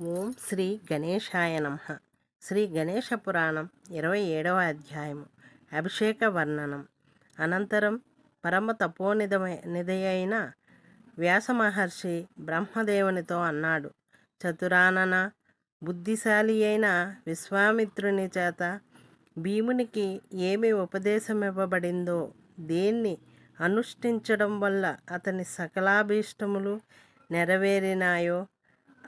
ఓం శ్రీ గణేశాయ నమ. శ్రీ గణేశ పురాణం ఇరవై ఏడవ అధ్యాయము. అభిషేక వర్ణనం. అనంతరం పరమ తపోనిధమై నిధయైన వ్యాస మహర్షి బ్రహ్మదేవునితో అన్నాడు చతురానన బుద్ధిశాలి అయిన విశ్వామిత్రుని చేత భీమునికి ఏమి ఉపదేశమివ్వబడిందో దేన్ని అనుష్ఠించడం వల్ల అతని సకలాభీష్టములు నెరవేరినాయో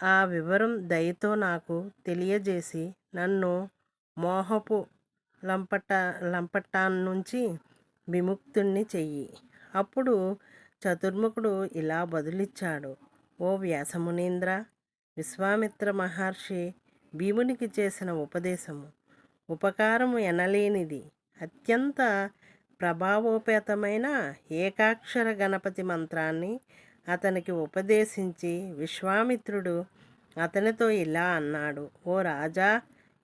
ఆ వివరం దయతో నాకు తెలియజేసి నన్ను మోహపు లంపట లంపటాన్ నుంచి విముక్తుణ్ణి చెయ్యి. అప్పుడు చతుర్ముఖుడు ఇలా బదులిచ్చాడు. ఓ వ్యాసమునీంద్ర విశ్వామిత్ర మహర్షి భీమునికి చేసిన ఉపదేశము. ఉపకారము ఎనలేనిది. అత్యంత ప్రభావోపేతమైన ఏకాక్షర గణపతి మంత్రాన్ని అతనికి ఉపదేశించి విశ్వామిత్రుడు అతనితో ఇలా అన్నాడు ఓ రాజా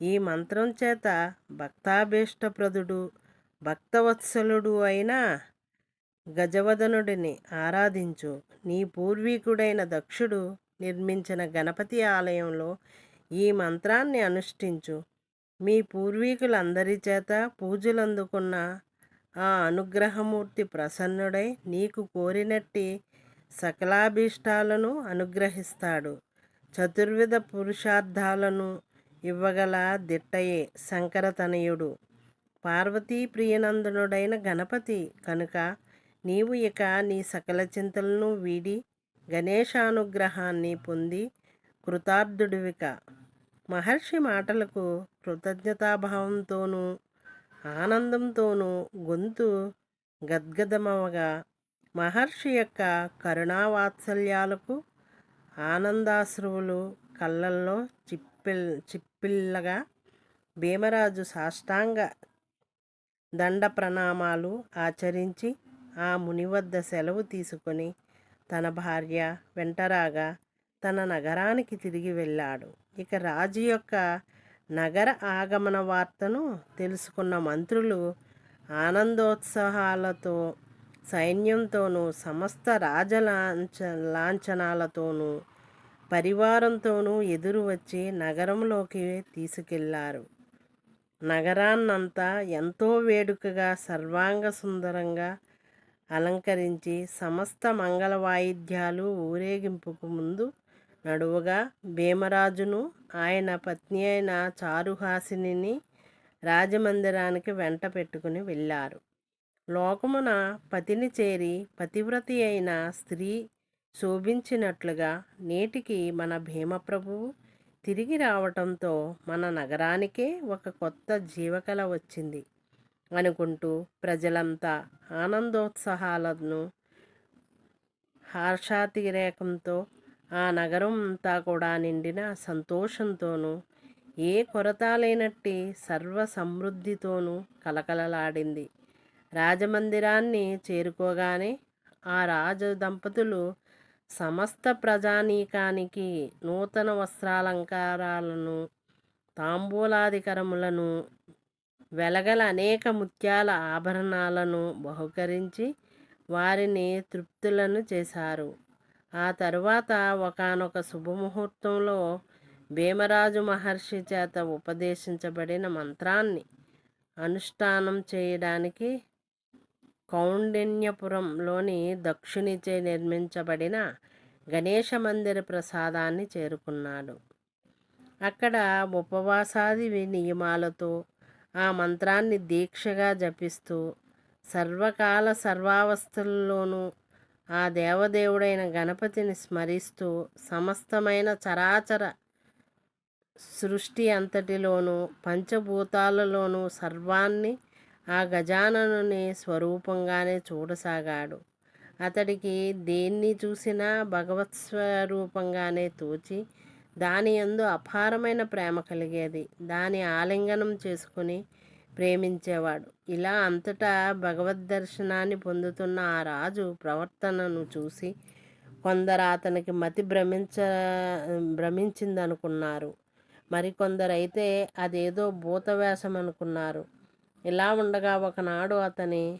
ఈ మంత్రం చేత భక్తాభీష్టప్రదుడు భక్తవత్సలుడు అయిన గజవదనుడిని ఆరాధించు. నీ పూర్వీకుడైన దక్షుడు నిర్మించిన గణపతి ఆలయంలో ఈ మంత్రాన్ని అనుష్ఠించు. మీ పూర్వీకులందరి చేత పూజలందుకున్న ఆ అనుగ్రహమూర్తి ప్రసన్నుడై నీకు కోరినట్టి సకలాభీష్టాలను అనుగ్రహిస్తాడు. చతుర్విధ పురుషార్థాలను ఇవ్వగల దిట్టయే శంకరతనయుడు. పార్వతీ ప్రియనందనుడైన గణపతి కనుక నీవు ఇక నీ సకల చింతలను వీడి గణేశానుగ్రహాన్ని పొంది కృతార్థుడివిక. మహర్షి మాటలకు కృతజ్ఞతాభావంతోనూ ఆనందంతోనూ గొంతు గద్గదమవగా మహర్షి యొక్క కరుణావాత్సల్యాలకు ఆనందాశ్రువులు కళ్ళల్లో చిప్పిల్ చిప్పిల్లగా భీమరాజు సాష్టాంగ దండ ప్రణామాలు ఆచరించి ఆ ముని వద్ద సెలవు తీసుకొని తన భార్య వెంటరాగా తన నగరానికి తిరిగి వెళ్ళాడు. ఇక రాజు యొక్క నగర ఆగమన వార్తను తెలుసుకున్న మంత్రులు ఆనందోత్సాహాలతో సైన్యంతోనూ సమస్త రాజలాంఛ లాంఛనాలతోనూ పరివారంతోనూ ఎదురు వచ్చి నగరంలోకి తీసుకెళ్ళారు. నగరాన్నంతా ఎంతో వేడుకగా సర్వాంగ సుందరంగా అలంకరించి సమస్త మంగళ వాయిద్యాలు ఊరేగింపుకు ముందు నడువగా భీమరాజును ఆయన పత్ని అయిన చారుహాసిని రాజమందిరానికి వెంట పెట్టుకుని వెళ్ళారు. లోకమున పతిని చేరి పతివ్రతి అయిన స్త్రీ శోభించినట్లుగా నేటికి మన భీమప్రభువు తిరిగి రావటంతో మన నగరానికే ఒక కొత్త జీవకళ వచ్చింది. అనుకుంటూ ప్రజలంతా ఆనందోత్సాహాలను హర్షాతిరేకంతో ఆ నగరం అంతా కూడా నిండిన సంతోషంతోనూ ఏ కొరత లేనట్టి సర్వ సమృద్ధితోనూ కలకలలాడింది. రాజమందిరాన్ని చేరుకోగానే ఆ రాజు దంపతులు సమస్త ప్రజానీకానికి నూతన వస్త్రాలంకారాలను తాంబూలాధికరములను వెలగల అనేక ముత్యాల ఆభరణాలను బహుకరించి వారిని తృప్తులను చేశారు. ఆ తరువాత ఒకనొక శుభముహూర్తంలో భీమరాజు మహర్షి చేత ఉపదేశించబడిన మంత్రాన్ని అనుష్ఠానం చేయడానికి కౌండిన్యపురంలోని దక్షునిచే నిర్మించబడిన గణేష మందిర ప్రసాదాన్ని చేరుకున్నాడు. అక్కడ ఉపవాసాది నియమాలతో ఆ మంత్రాన్ని దీక్షగా జపిస్తూ సర్వకాల సర్వావస్థల్లోనూ ఆ దేవదేవుడైన గణపతిని స్మరిస్తూ సమస్తమైన చరాచర సృష్టి అంతటిలోనూ పంచభూతాలలోనూ సర్వాన్ని ఆ గజాననుని స్వరూపంగానే చూడసాగాడు. అతడికి దేన్ని చూసినా భగవత్ స్వరూపంగానే తోచి దాని ఎందు అపారమైన ప్రేమ కలిగేది. దాని ఆలింగనం చేసుకుని ప్రేమించేవాడు. ఇలా అంతటా భగవద్ దర్శనాన్ని పొందుతున్న ఆ రాజు ప్రవర్తనను చూసి కొందరు అతనికి మతి భ్రమించ భ్రమించిందనుకున్నారు. మరికొందరైతే అదేదో భూతవేషం అనుకున్నారు ఇలా ఉండగా ఒకనాడు అతని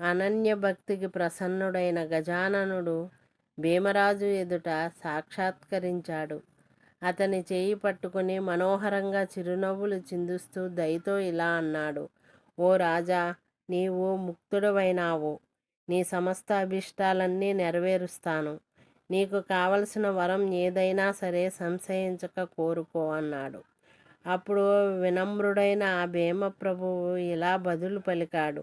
అనన్య భక్తికి ప్రసన్నుడైన గజాననుడు భీమరాజు ఎదుట సాక్షాత్కరించాడు. అతని చేయి పట్టుకుని మనోహరంగా చిరునవ్వులు చిందుస్తూ దయతో ఇలా అన్నాడు ఓ రాజా నీవు ముక్తుడవైనావు. నీ సమస్త అభిష్టాలన్నీ నెరవేరుస్తాను. నీకు కావలసిన వరం ఏదైనా సరే సంశయించక కోరుకో అన్నాడు. అప్పుడు వినమ్రుడైన ఆ భీమ ప్రభువు ఇలా బదులు పలికాడు.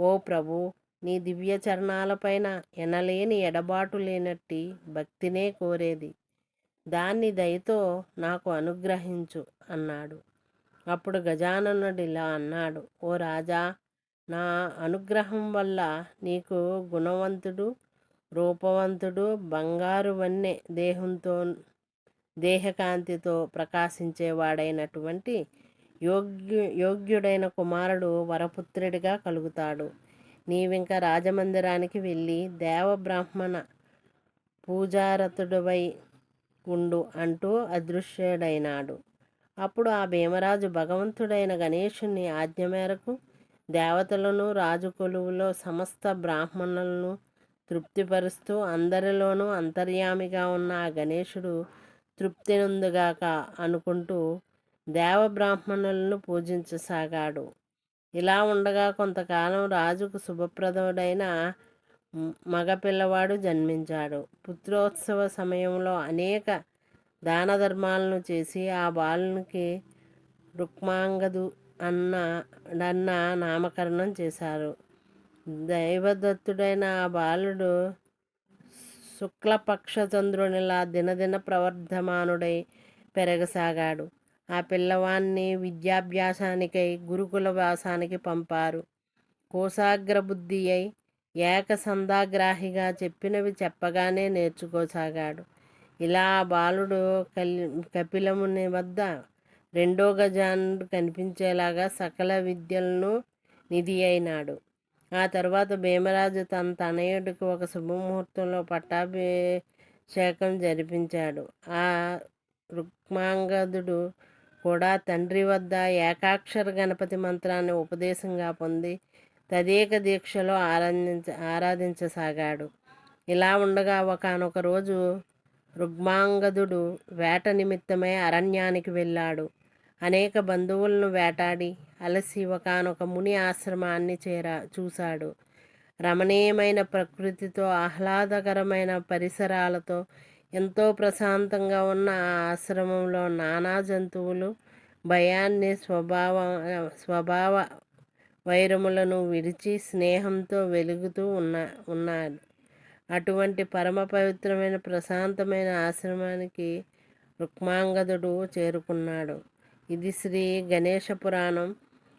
ఓ ప్రభు నీ దివ్య చరణాలపైన ఎనలేని ఎడబాటు లేనట్టి భక్తినే కోరేది. దాన్ని దయతో నాకు అనుగ్రహించు అన్నాడు. అప్పుడు గజాననుడు ఇలా అన్నాడు. ఓ రాజా నా అనుగ్రహం వల్ల నీకు గుణవంతుడు రూపవంతుడు బంగారు వన్నె దేహంతో దేహకాంతితో ప్రకాశించేవాడైనటువంటి యోగ్యు యోగ్యుడైన కుమారుడు వరపుత్రుడిగా కలుగుతాడు. నీవింక రాజమందిరానికి వెళ్ళి దేవబ్రాహ్మణ పూజారతుడివై ఉండు అంటూ అదృశ్యుడైనాడు. అప్పుడు ఆ భీమరాజు భగవంతుడైన గణేషుణ్ణి ఆజ్ఞ మేరకు దేవతలను రాజు కొలువులో సమస్త బ్రాహ్మణులను తృప్తిపరుస్తూ అందరిలోనూ అంతర్యామిగా ఉన్న ఆ గణేశుడు తృప్తినందుగాక అనుకుంటూ దేవబ్రాహ్మణులను పూజించసాగాడు. ఇలా ఉండగా కొంతకాలం రాజుకు శుభప్రదముడైన మగపిల్లవాడు జన్మించాడు. పుత్రోత్సవ సమయంలో అనేక దాన ధర్మాలను చేసి ఆ బాలునికి రుక్మాంగదు అన్న అన్న నామకరణం చేశారు. దైవదత్తుడైన ఆ బాలుడు శుక్లపక్ష చంద్రునిలా దినదిన ప్రవర్ధమానుడై పెరగసాగాడు. ఆ పిల్లవాన్ని విద్యాభ్యాసానికై గురుకుల వాసానికి పంపారు. కోసాగ్రబుద్ధి అయి ఏకసందాగ్రాహిగా చెప్పినవి చెప్పగానే నేర్చుకోసాగాడు. ఇలా బాలుడు కలి కపిలముని వద్ద రెండో గజాను కనిపించేలాగా సకల విద్యలను నిధి అయినాడు ఆ తర్వాత భీమరాజు తన తనయుడికి ఒక శుభముహూర్తంలో పట్టాభిషేకం జరిపించాడు. ఆ రుక్మాంగదుడు కూడా తండ్రి వద్ద ఏకాక్షర గణపతి మంత్రాన్ని ఉపదేశంగా పొంది తదేక దీక్షలో ఆరాధించ ఆరాధించసాగాడు. ఇలా ఉండగా ఒకనొక రోజు రుగ్మాంగదుడు వేట నిమిత్తమై అరణ్యానికి వెళ్ళాడు. అనేక బంధువులను వేటాడి అలసి ఒకనొక ముని ఆశ్రమాన్ని చేరా చూశాడు. రమణీయమైన ప్రకృతితో ఆహ్లాదకరమైన పరిసరాలతో ఎంతో ప్రశాంతంగా ఉన్న ఆ ఆశ్రమంలో నానా జంతువులు భయాన్ని స్వభావ స్వభావ వైరములను విడిచి స్నేహంతో వెలుగుతూ ఉన్న ఉన్నాడు అటువంటి పరమ పవిత్రమైన ప్రశాంతమైన ఆశ్రమానికి రుక్మాంగదుడు చేరుకున్నాడు. ఇది శ్రీ గణేష పురాణం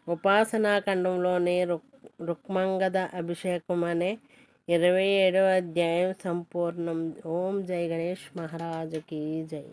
ఉపాసనాఖండంలోని రుక్ రుక్మంగద అభిషేకం అనే ఇరవై ఏడవ అధ్యాయం సంపూర్ణం. ఓం జై గణేష్ మహారాజుకి జై.